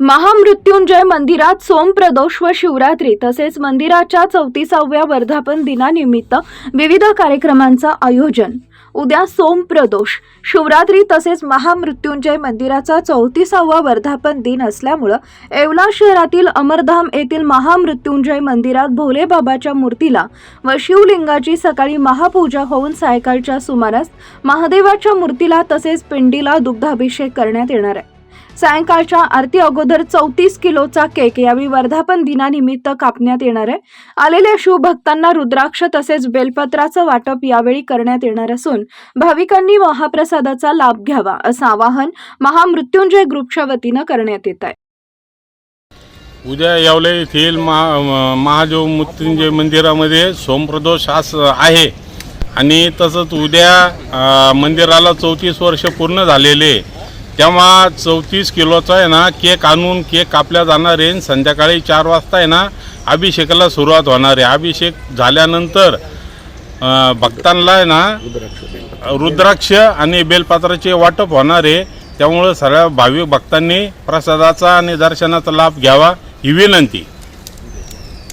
महामृत्युंजय मंदिरात सोमप्रदोष व शिवरात्री तसेच मंदिराच्या चौतीसाव्या वर्धापन दिनानिमित्त विविध कार्यक्रमांचं आयोजन. उद्या सोमप्रदोष शिवरात्री तसेच महामृत्युंजय मंदिराचा चौतीसावा वर्धापन दिन असल्यामुळं येवला शहरातील अमरधाम येथील महामृत्युंजय मंदिरात भोलेबाबाच्या मूर्तीला व शिवलिंगाची सकाळी महापूजा होऊन सायंकाळच्या सुमारास महादेवाच्या मूर्तीला तसेच पिंडीला दुग्धाभिषेक करण्यात येणार आहे. सायंकाळच्या आरती अगोदर चौतीस किलोचा केक यावेळी वर्धापन दिनानिमित्त कापण्यात येणार आहे. आलेल्या शिवभक्तांना रुद्राक्ष तसेच बेलपत्राचं वाटप यावेळी करण्यात येणार असून भाविकांनी महाप्रसादाचा लाभ घ्यावा असं आवाहन महामृत्युंजय ग्रुपच्या वतीनं करण्यात येत आहे. उद्या यावले येथील महा महादेव मृत्युंजय मंदिरामध्ये सोमप्रदोष आज आहे. आणि तसंच उद्या मंदिराला चौतीस वर्ष पूर्ण झालेले तेव्हा चौतीस किलोचा आहे ना केक आणून केक कापल्या जाणार आहे आणि संध्याकाळी चार वाजता आहे ना अभिषेकाला सुरुवात होणार आहे. अभिषेक झाल्यानंतर भक्तांना आहे ना रुद्राक्ष आणि बेलपात्राचे वाटप होणार आहे. त्यामुळं सगळ्या भाविक भक्तांनी प्रसादाचा आणि दर्शनाचा लाभ घ्यावा ही विनंती.